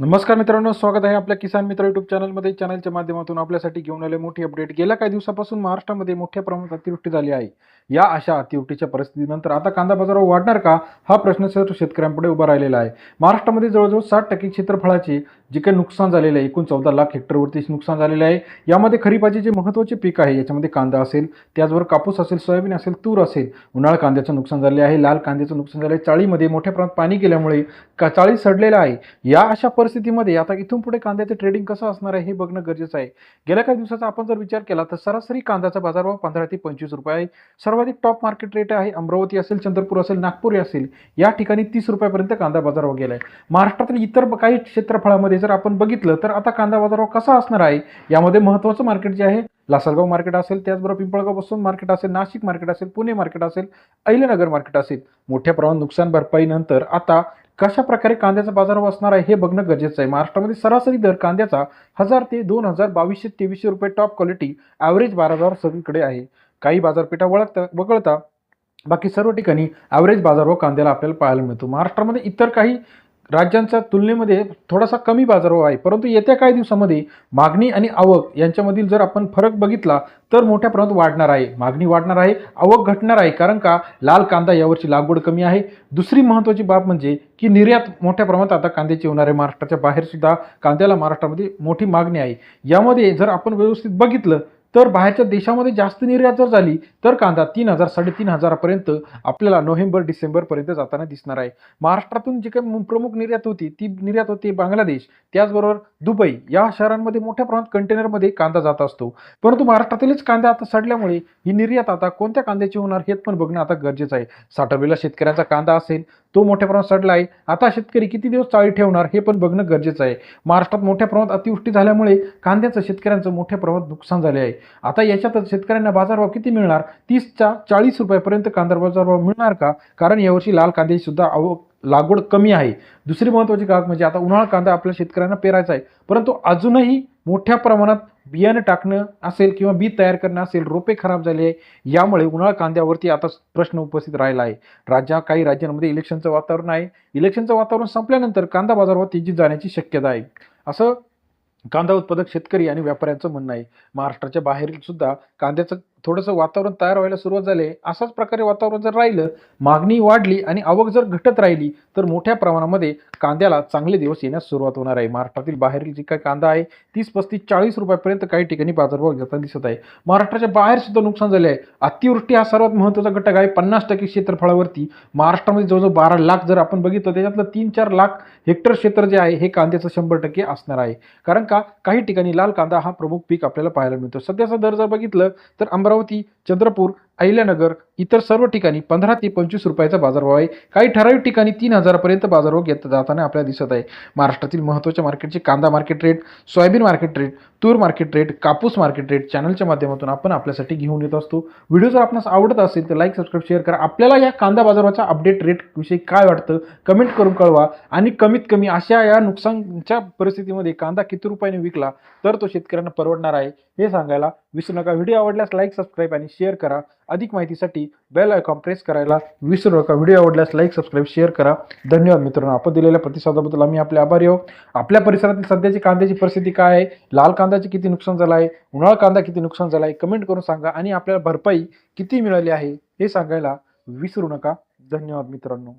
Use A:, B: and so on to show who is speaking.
A: नमस्कार मित्रांनो स्वागत आहे आपल्या किसान मित्र युट्यूब चॅनलमध्ये चॅनलच्या माध्यमातून आपल्यासाठी घेऊन आले मोठी अपडेट गेल्या काही दिवसापासून महाराष्ट्रामध्ये मोठ्या प्रमाणात अतिवृष्टी झाली आहे. या अशा अतिवृष्टीच्या परिस्थितीनंतर आता कांदा बाजारावर वाढणार का? हा प्रश्न सर्व शेतकऱ्यांपुढे उभा राहिलेला आहे. महाराष्ट्रामध्ये जवळजवळ साठ टक्के क्षेत्रफळाचे जे काही नुकसान झालेले आहे एकूण चौदा लाख हेक्टरवरती नुकसान झालेले आहे. यामध्ये खरीपाचे जे महत्त्वाचे पीक आहे याच्यामध्ये कांदा असेल त्याचबरोबर कापूस असेल सोयाबीन असेल तूर असेल उन्हाळ कांद्याचं नुकसान झाले आहे लाल कांद्याचं नुकसान झालं आहे. चाळीमध्ये मोठ्या प्रमाणात पाणी गेल्यामुळे का चाळी सडलेलं आहे. या अशा परिस्थितीमध्ये आता इथून पुढे कांद्याचं ट्रेडिंग कसं असणार आहे हे बघणं गरजेचं आहे. गेल्या काही दिवसाचा आपण जर विचार केला तर सरासरी कांद्याचा बाजारभाव पंधरा ते पंचवीस रुपये आहे. सर्वाधिक टॉप मार्केट रेट आहे अमरावती असेल चंद्रपूर असेल नागपूर असेल या ठिकाणी तीस रुपयापर्यंत कांदा बाजारभाव गेला आहे महाराष्ट्रातील इतर काही क्षेत्रफळामध्ये जर आपण बघितलं तर आता कांदा बाजारभाव कसा असणार आहे यामध्ये महत्त्वाचं मार्केट जे आहे लासलगाव मार्केट असेल त्याचबरोबर पिंपळगाव बसून मार्केट असेल नाशिक मार्केट असेल पुणे मार्केट असेल अहिलेनगर मार्केट असेल. मोठ्या प्रमाणात नुकसान भरपाईनंतर आता कशा प्रकारे कांद्याचा बाजार असणार आहे हे बघणं गरजेचं आहे. महाराष्ट्रामध्ये सरासरी दर कांद्याचा हजार ते दोन हजार बावीसशे तेवीसशे रुपये टॉप क्वालिटी ॲव्हरेज बाजारावर सगळीकडे आहे. काही बाजारपेठा वळखता वगळता बाकी सर्व ठिकाणी ॲव्हरेज बाजार व कांद्याला आपल्याला पाहायला मिळतो. महाराष्ट्रामध्ये इतर काही राज्यांच्या तुलनेमध्ये थोडासा कमी बाजारभाव आहे. परंतु येत्या काही दिवसामध्ये मागणी आणि आवक यांच्यामधील जर आपण फरक बघितला तर मोठ्या प्रमाणात वाढणार आहे. मागणी वाढणार आहे आवक घटणार आहे. कारण का? लाल कांदा यावरची लागवड कमी आहे. दुसरी महत्त्वाची बाब म्हणजे की निर्यात मोठ्या प्रमाणात आता कांद्याची होणार आहे. महाराष्ट्राच्या बाहेरसुद्धा कांद्याला महाराष्ट्रामध्ये मोठी मागणी आहे. यामध्ये जर आपण व्यवस्थित बघितलं तर बाहेरच्या देशामध्ये जास्त निर्यात जर झाली तर कांदा तीन हजार साडेतीन हजारापर्यंत आपल्याला नोव्हेंबर डिसेंबरपर्यंत जाताना दिसणार आहे. महाराष्ट्रातून जी काही मु- प्रमुख निर्यात होती ती निर्यात होती बांगलादेश. त्याचबरोबर दुबई. या शहरांमध्ये मोठ्या प्रमाणात कंटेनरमध्ये कांदा जात असतो. परंतु महाराष्ट्रातीलच कांदा आता सडल्यामुळे ही निर्यात आता कोणत्या कांद्याची होणार हे पण बघणं आता गरजेचं आहे. साठवलेला शेतकऱ्यांचा कांदा असेल तो मोठ्या प्रमाणात सडला आहे. आता शेतकरी किती दिवस चाळी ठेवणार हे पण बघणं गरजेचं आहे. महाराष्ट्रात मोठ्या प्रमाणात अतिवृष्टी झाल्यामुळे कांद्याचं शेतकऱ्यांचं मोठ्या प्रमाणात नुकसान झाले आहे. आता याच्यातच शेतकऱ्यांना बाजारभाव किती मिळणार? तीसच्या चाळीस रुपयापर्यंत कांदा बाजारभाव मिळणार का? कारण यावर्षी लाल कांद्याची सुद्धा आवक लागवड कमी आहे. दुसरी महत्त्वाची बाब म्हणजे आता उन्हाळा कांदा आपल्या शेतकऱ्यांना पेरायचा आहे. परंतु अजूनही मोठ्या प्रमाणात बियाणं टाकणं असेल किंवा बी तयार करणं असेल रोपे खराब झाले आहे यामुळे उन्हाळा कांद्यावरती आता प्रश्न उपस्थित राहिला आहे. राज्या काही राज्यांमध्ये इलेक्शनचं वातावरण आहे. इलेक्शनचं वातावरण संपल्यानंतर कांदा बाजारावर तेजीत जाण्याची शक्यता आहे. असं कांदा उत्पादक शेतकरी आणि व्यापाऱ्यांचं म्हणणं आहे. महाराष्ट्राच्या बाहेरील सुद्धा कांद्याचं थोडंसं वातावरण तयार व्हायला सुरुवात झाले. आहे प्रकारे वातावरण जर राहिलं मागणी वाढली आणि आवक जर घटत राहिली तर मोठ्या प्रमाणामध्ये कांद्याला चांगले दिवस येण्यास सुरुवात होणार आहे. महाराष्ट्रातील बाहेरील जी काही कांदा आहे तीस पस्तीस चाळीस रुपयापर्यंत काही ठिकाणी बाजारभाव जाताना दिसत आहे. महाराष्ट्राच्या बाहेर सुद्धा नुकसान झाले आहे अतिवृष्टी हा सर्वात महत्त्वाचा घटक आहे. पन्नास टक्के क्षेत्रफळावरती. महाराष्ट्रामध्ये जवळजवळ बारा लाख जर आपण बघितलं त्याच्यातलं तीन चार लाख हेक्टर क्षेत्र जे आहे हे कांद्याचं शंभर टक्के असणार आहे. कारण का काही ठिकाणी लाल कांदा हा प्रमुख पीक आपल्याला पाहायला मिळतो. सध्याचा दर जर बघितलं तर अमरावती चंद्रपूर अहिल्यानगर इतर सर्व ठिकाणी पंधरा ते पंचवीस रुपयाचा बाजारभाव आहे. काही ठराविक ठिकाणी तीन हजारापर्यंत बाजारभाव घेत जाताना आपल्याला दिसत आहे. महाराष्ट्रातील महत्त्वाच्या मार्केटचे कांदा market rate soybean market rate तूर मार्केट रेट कापूस मार्केट रेट चॅनलच्या माध्यमातून आपण आपल्यासाठी घेऊन येत असतो. व्हिडिओ जर आपणास आवडत असेल तर लाईक सबस्क्राईब शेअर करा. आपल्याला या कांदा बाजाराच्या अपडेट रेट विषयी काय वाटतं? कमेंट करून कळवा. आणि कमीत कमी अशा या नुकसानच्या परिस्थितीमध्ये कांदा किती रुपयाने विकला तर तो शेतकऱ्यांना परवडणार आहे हे सांगायला विसरू नका. व्हिडिओ आवडल्यास लाईक सबस्क्राईब आणि शेअर करा. अधिक माहितीसाठी बेल आयकॉन प्रेस करायला विसरू नका. व्हिडिओ आवडल्यास लाईक सबस्क्राईब शेअर करा. धन्यवाद मित्रांनो. आपण दिलेल्या प्रतिसादाबद्दल आम्ही आपले आभारी आहोत. आपल्या परिसरातील सध्याची कांद्याची परिस्थिती काय आहे? लाल कांद्याचे किती नुकसान झालं आहे? उन्हाळा कांदा किती नुकसान झाला आहे? कमेंट करून सांगा. आणि आपल्याला भरपाई किती मिळाली आहे? हे सांगायला विसरू नका. धन्यवाद मित्रांनो.